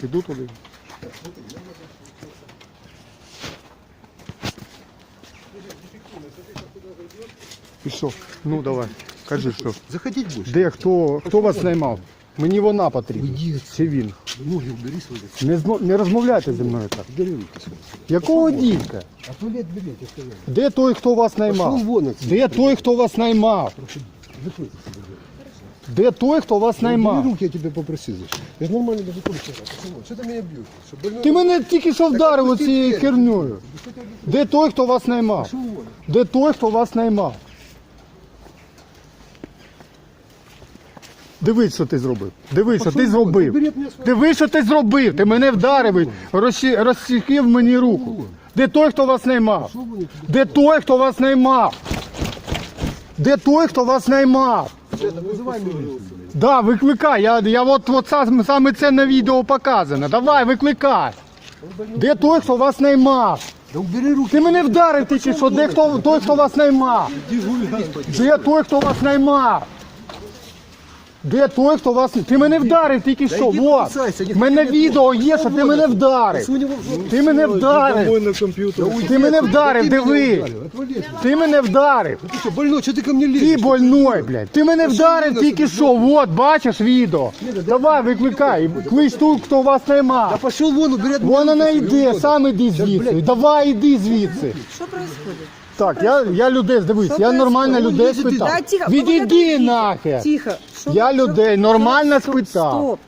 Піду туди. І що? Ну давай, кажи що. Заходить будешь? Де хто, хто вас наймав? Мені вона потрібна. Чи він? Ноги убери свои. Не, змо- не розмовляйте зі мною так. Убери руки свои. Якого дідька? А туалет, я сказал. Де той, хто вас Пошел наймав? вон отсюда. Де той, хто вас наймав? Закройся себе, блядь. Де той, хто вас Убери наймав? руки, я тебя попросил. зачем? Я же нормально даже тоже сказал. Что ты меня бьешь? Что больной? Ти мене тільки що вдарив отпусти оцією двері. херньою. Что ты объяснишь? Де той, хто вас наймав? Пошел вон. Де той, хто вас наймав? Дивись, що ти зробив. Дивись, що ти Пошел вон. зробив. Убери от меня свою- Дивись, що ти зробив. Ти мене вдарив, і розсі- розсікив мені руку. Де той, хто вас наймав? Пошел вон, я тебе- Де той, хто вас наймав? Де той, хто вас наймав? Да, викликай. Я, я от, от сам- саме це на відео показано. Давай, викликай. Де той, хто вас наймав? Да убери руки. Ти мене вдарив тільки що, де хто, той, хто вас наймав? Де той, хто вас наймав? Де той, хто вас... Ти мене вдарив тільки що, йди вот. покусайся, ніхто В мене тебе відео є, що ти мене вдарив. Сунь его в жопу. Ти мене вдарив. на комп'ютер. Ти мене вдарив, Ты меня диви. ударил, отвали. Ти мене вдарив. Ты что, больной, что ты ко мне Ти лезешь? больной, блядь. Ти мене вдарив тільки що, вот, бачиш відео. Давай, викликай. Клич ту, хто вас Да наймав. пошел вон, убери от меня Вон вона руки свои, йде, урод. сам іди звідси. Давай, іди звідси. Что происходит? Так, я, я людей, дивись, Що я нормально происходит? людей Ой, іди, спитав. Да, тихо. Відійди Тихо. нахер. Тихо. Что- Я что- людей что- нормально стоп, спитав. Стоп.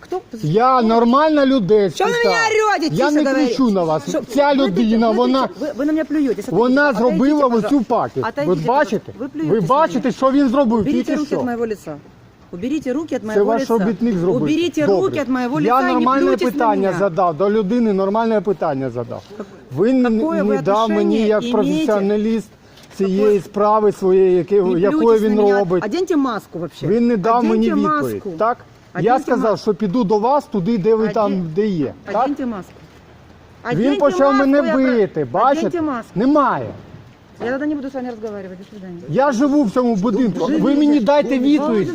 Кто? Я нормально людей Что спитав. вы на меня орете? Я Тише не говорите. кричу на вас. Что- Ця вы- людина, вы- вона, Вы, вы на меня плюете. Смотрите, вона отойдите, зробила пожалуйста. оцю пакет. Ви Отойдите, бачите? пожалуйста. Вы плюете Ви с бачите, меня. що він зробив Уберите тільки руки от що? моего лица. Уберите руки от Це моего ваш лица. робітник зробив. Уберите Добре. руки от моего лица Я и не нормальне плюйтесь на питання задав, до людини нормальне питання задав. Він не, Какое ви не дав мені як професіоналіст цієї справи своєї, яке- Не якої плюйтесь на він робить. Оденьте маску вообще. Він не дав Оденьте мені маску. відповідь. Так? Я Оденьте сказав, маску. що піду до вас туди, де ви Одень- там де є. Так? Оденьте маску. Він Оденьте почав маску, мене я про- бити. Бачите? Оденьте маску. Немає. Я тогда не буду с вами разговаривать. До свидания. Я живу в цьому будинку. Ви мені дайте відповідь.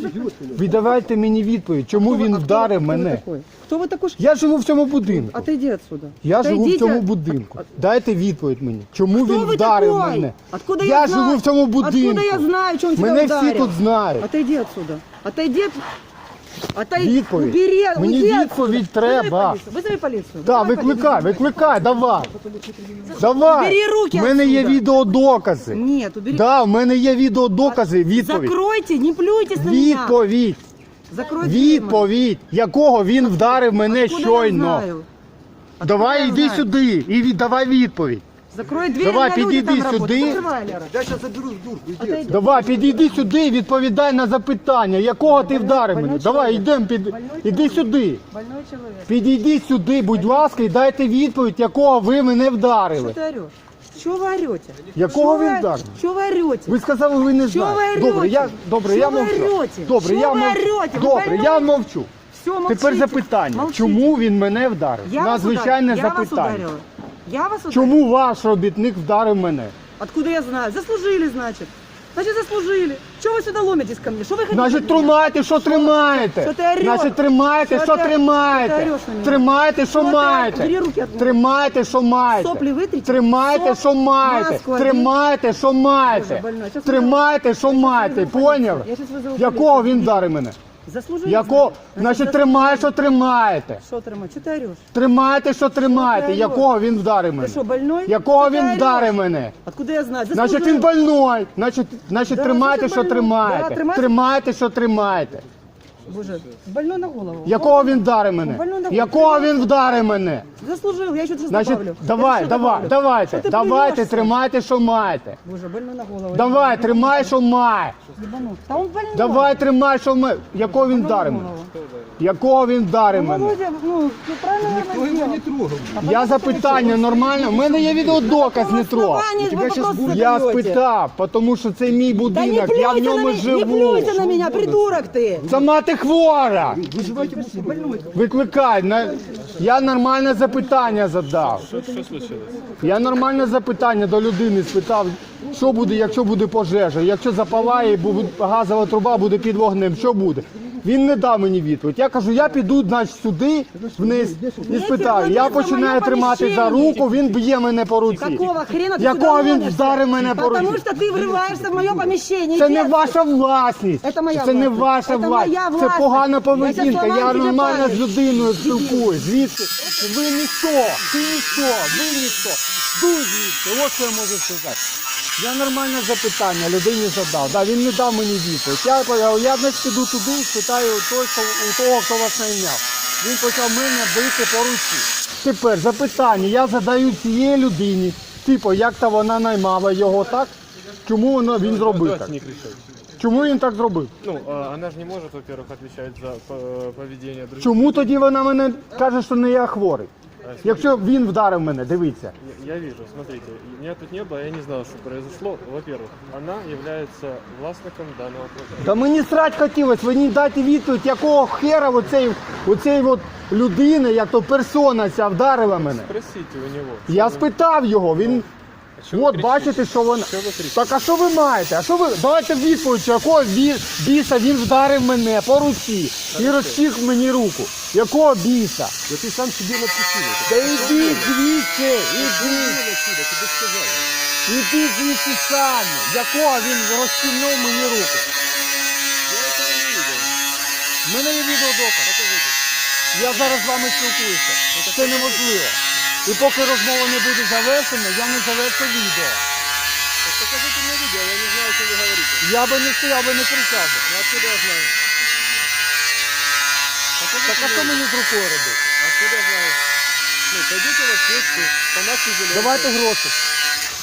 Віддавайте мені відповідь, чому він А кто- вдарив кто вы мене. такой? Кто вы такой? Я живу в цьому будинку. Отойди отсюда. Я живу в Отойдите. цьому будинку. Дайте відповідь мені. Чому Кто він вы вдарив такой? мене? Откуда я я знаю? живу в цьому будинку. Откуда я знаю, что он тебя Мене всі ударил? тут знають. Отойди отсюда. Отойди. от- Отойди. Відповідь. Убери, Мені уйди відповідь отсюда. треба. Вызови полицию. Вызови полицию. Так, Вызови викликай, полицию. викликай, давай. Давай. Убери руки У мене є отсюда. відеодокази. Нет, убери. Да, в мене є відеодокази. Відповідь. Закройте, не плюйтесь на меня. Відповідь. Закройте. Відповідь, якого він вдарив мене Откуда я щойно. знаю? Давай я йди знаю? сюди і від- давай відповідь. Закрой дверь, Давай, у меня люди підійди там сюди. работают. Закрывай, Лера. Я сейчас заберу в дурку, иди. Отойди. Давай, підійди сюди і відповідай на запитання, якого ти вдарив мене. больной Давай, чоловік. йдемо, під... Больной іди чоловік. сюди. Больной человек. Підійди сюди, будь ласка, і дайте відповідь, якого ви мене Что вдарили. ты орешь? Что вы орете? Якого Что він вы- вдарив? Что вы орете? Ви сказали, ви не Що ви знаєте. орете? Добре, я, добре, Що я ви мовчу. орете? Добре, Що я ви мовчу. орете? Ви Добре, больной? я мовчу. Все, молчите. Тепер запитання. Молчите. Чому він мене вдарив? Я вас Надзвичайне ударила. Я вас запитання. ударила. Я вас ударила. Чому ваш робітник вдарив мене? Откуда я знаю? Заслужили, значит. Значит, заслужили. Чего вы сюда ломитесь ко мне? Что вы хотите? Значить, от меня? тримайте, що тримаєте. Що ти ореш? Значить, тримайте, Що що ти- тримаєте. що ти ореш на мене? Тримайте, що Що ти- маєте. Руки мене. Тримайте, що маєте. Соплі витріть. Тримайте, Соп, що маєте. маску. Тримайте, що маєте. Боже. Щас Тримайте, що маєте. визову Поняв? Я щас визову Якого поліцію. він вдарив мене? Заслужили. Якого? значит. Значить, тримає, що тримаєте. Что тримай? Что ты орешь? Тримайте, що тримаєте. ореш? Якого він вдарив Ты мене? что, больной? Якого Что ты він орешь? вдарив мене? Откуда я знаю? Значить, Заслужил. він больной. Значить, значить Да, тримайте, значить, що больной. тримаєте. Да, тримайте. Тримайте, що тримаєте. Боже, больно на голову. Якого він вдарив мене? Якого він вдарив мене? Заслужив, я ще щось Значить, добавлю. давай, Я ще давай, добавлю. давайте, ти давайте, плюєшся? тримайте, що маєте. Боже, больно на голову. Давай, тримай, що має. Ебанут. Да он. Давай, тримай, що має. Якого він вдарив мене? Якого він вдарив мене? Володя, ну, ты правильно, Кто наверное, его не сделал. трогал? Я запитання нормально. У мене є відеодоказ, не трогав. Основание вы вопросы Я задаете. спитав, тому що це мій Да не будинок, я в плюйте на ньому меня, не живу. плюйте на меня, придурок ты. Сама ти хвора. Вызывайте быстрее. Викликай. На- Я нормальне запитання задав. Що случилось? Я нормальне запитання до людини спитав, що буде, якщо буде пожежа, якщо запалає, бу- газова труба буде під вогнем, що буде? Він не дав мені відповідь. Я кажу, я піду значить, сюди вниз і Я спитаю. тебе Я за починаю моє тримати за поміщення. руку, він б'є мене по руці. Какого хрена ты Якого сюда він ломишься? вдарив мене по Потому руці? что ты врываешься в мое помещение. Це Иди не отсюда. ваша власність. Це моя Це не власність. ваша Це власність. моя Це власність. погана Я поведінка. щас Я зламаю тобі нормально з палець. людиною спілкуюсь. Звідси ви ніхто, ти ніхто, ви ніхто. Дуй звідси. Ось що я можу сказати. Я нормальне запитання людині задав. Да, він не дав мені відповідь. Я, я, я значить, піду туди спитаю у той, хто, у того, хто вас найняв. Він почав мене бити по руці. Тепер запитання я задаю цієї людині. Типу, як то вона наймала його так? Чому воно він зробив так? Чому він так зробив? Ну, а, она же не может, во-первых, отвечать за по- поведение. Чому тоді вона мене каже, що не я хворий? Якщо він вдарив мене, дивіться. Я, я вижу, смотрите, меня тут не было, я не знал, что произошло. Во-первых, она является властником данного проекта. Та мені срать хотілося, ви не дайте відповідь, якого хера оцей, оцей от людина, як то персона ця вдарила мене. Спросите у него. Я спитав його, він. А чё вы От кричите? бачите, що вона. Що ви кричите? Так а що ви маєте? А що ви. Давайте відповідь, якого бі- біса він вдарив мене по руці і розтіг мені руку. якого біса? Да ты сам себе напиши. Та ідіть звідси, сказали. Ідіть звідси самі. Якого він розтягнув мені руку? У мене є відеодоказ. Я зараз з вами спілкуюся. Це неможливо. І поки розмова не буде завершена, я не завершу відео. Покажите мне видео, я не знаю, что вы говорите. Я би не стояв би не кричав би. Ну, откуда я знаю? Так а що мені з рукою робити? Откуда знаю? Ну, пойдите в аптечку, по нашій зеленке. Давайте гроші.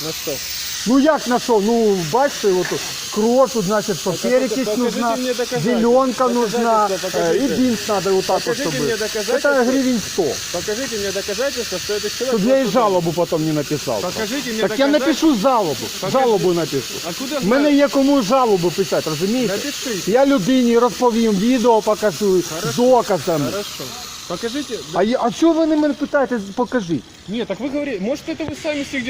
На что? Ну як на що? Ну бачите, от тут кров тут, значить, папір якийсь покажите нужна, мені доказательства. зеленка нужна, Доказательства е, і покажите. бінт треба отак от Покажите щоб. мені Це доказательства. гривень 100. Покажите мне доказательства, что этот человек... Щоб я і просто- жалобу потім не написав. Покажите мне Так я доказательства. напишу жалобу. Жалобу напишу. Откуда У мене є кому жалобу писати, розумієте? Напишіть. Я людині розповім, відео покажу з доказами. Хорошо. Покажите. А, я- а що ви не мене питаєте, покажіть? Нет, так вы говорите, может это вы сами себе